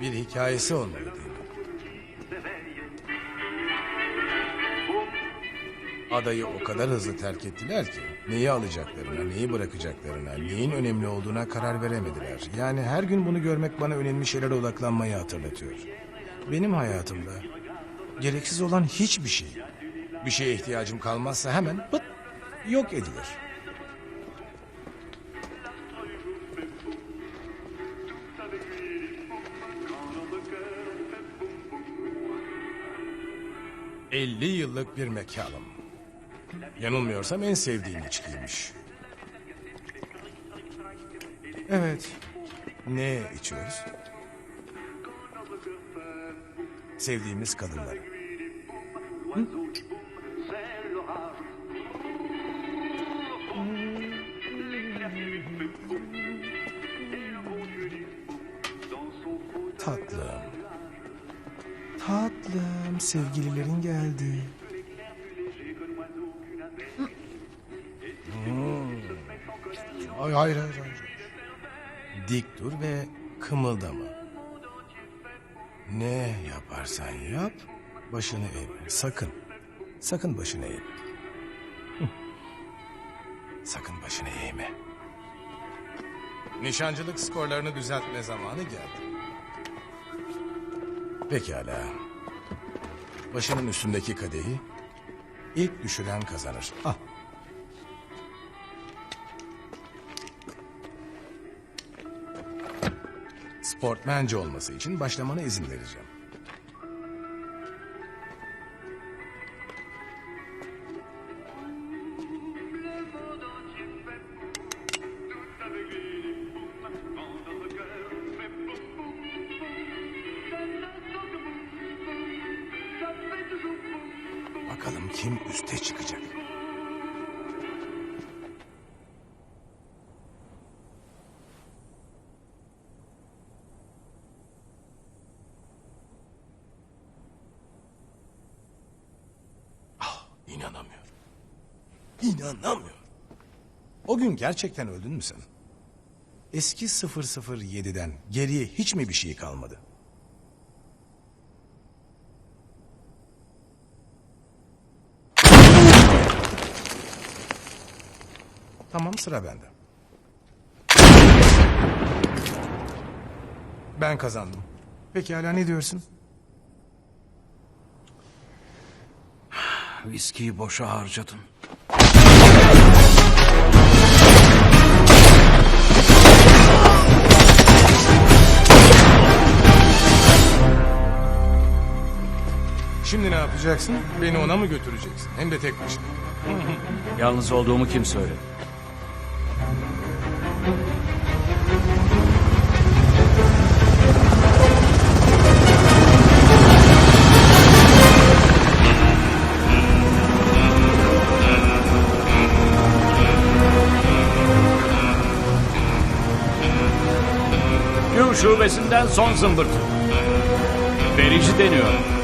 Bir hikayesi olmalı değil mi? Adayı o kadar hızlı terk ettiler ki neyi alacaklarına, neyi bırakacaklarına, neyin önemli olduğuna karar veremediler. Yani her gün bunu görmek bana önemli şeylere odaklanmayı hatırlatıyor. Benim hayatımda gereksiz olan hiçbir şey, bir şeye ihtiyacım kalmazsa hemen pıt yok edilir. ...50 yıllık bir mekanım. Yanılmıyorsam en sevdiğim içkiymiş. Evet. Ne içiyoruz? Sevdiğimiz kadınlar. Tatlım. Tatlım, sevgililerin geldi. Ay hayır hayır hayır. Dik dur ve kımıldama. Ne yaparsan yap başını eğme. Sakın. Sakın başını eğme. Hı. Sakın başını eğme. Nişancılık skorlarını düzeltme zamanı geldi. Pekala. Başının üstündeki kadehi ilk düşüren kazanır. Ah. Sportmence olması için başlamana izin vereceğim. Bakalım kim üste çıkacak. Ah, inanamıyorum. İnanamıyorum. O gün gerçekten öldün mü sen? Eski 007'den geriye hiç mi bir şey kalmadı? Tamam sıra bende. Ben kazandım. Peki hala ne diyorsun? Viskiyi boşa harcadın. Şimdi ne yapacaksın? Beni ona mı götüreceksin? Hem de tek başına. Yalnız olduğumu kim söyledi? Q şubesinden son zımbırtı. Verici deniyor.